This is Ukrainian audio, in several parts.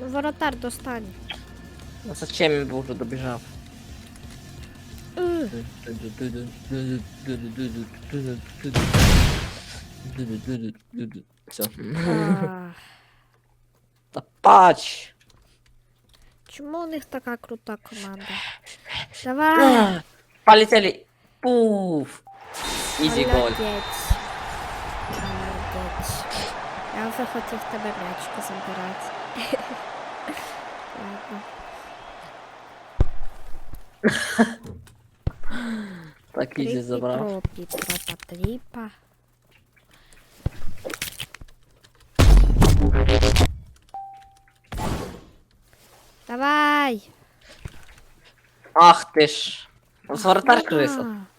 Worotar dostanie. No za ciemny było, że dobierzał. Co? Ach, To patrz! Czmunych taka kruta komanda. Dawaj! Paliceli! Puf! Easy goal. Mam ochotę w tobie grać, to są piraty. Ładno. Tak idzie, zabrał. Propi, propa, plipa. Dawaj! Ach tyż. No z wartarką jest. A.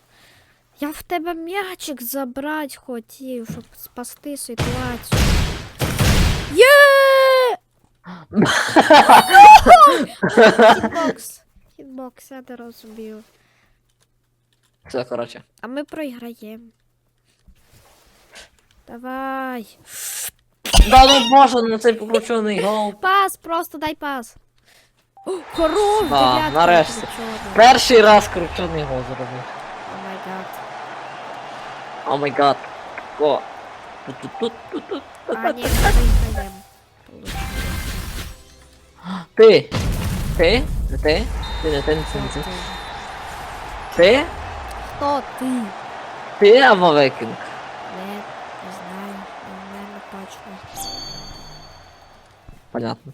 Я в тебе м'ячик забрати хотів, щоб спасти ситуацію. Є! Хітбокс. Хітбокс, я не розумію. Все, коротше. А ми проіграємо. Давай. Да ну боже, ну цей покручений гол. Пас, просто дай пас. О, Хорош, Да, дев'ятка нарешті. Перший раз кручений гол зробив. О май гад. О май гад. О. Тут-тут-тут-тут-тут. А, ні, ми виграємо. Ти. Ти? Не ти? Ти не ти, не ти, не ти. Ти? Хто ти? Ти або викинг? Не, не знаю. Не, не точно. Понятно.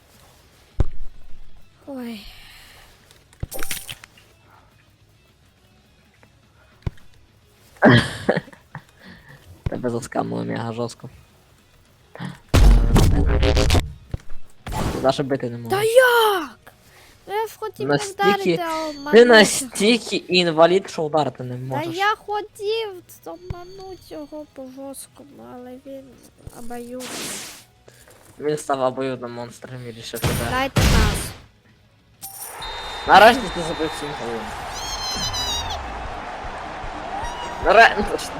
Ой. Тебе заскамили мега жорстко. Даже бити не Та як? Ну, Я ж хотів Настільки- вдарити, а Ти обмануть. настільки інвалід, що ударити не Та можеш. я хотів обманути його по жорсткому, але він обоюдний. Він став обоюдним монстром і рішив тебе. Дайте пас. Нарешті ти забив всім голом. Наре...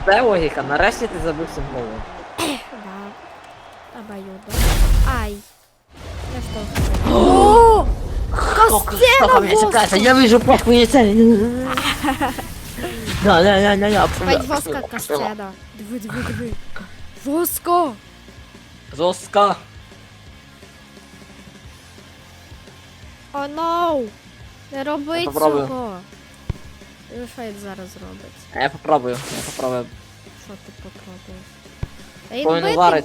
Де логіка? Нарешті ти забив всім голом. Да. Обоюдно. Ай. Я что? О! Костяна воска! Я вижу мені це. Да, да, да, да, да. Пать воска костяна. Диви, диви, диви. Воска! Жорстка. О, ноу! Не роби цього. Він зараз робить. А Я попробую, я попробую. Що ти попробуєш? Повинен бити варити.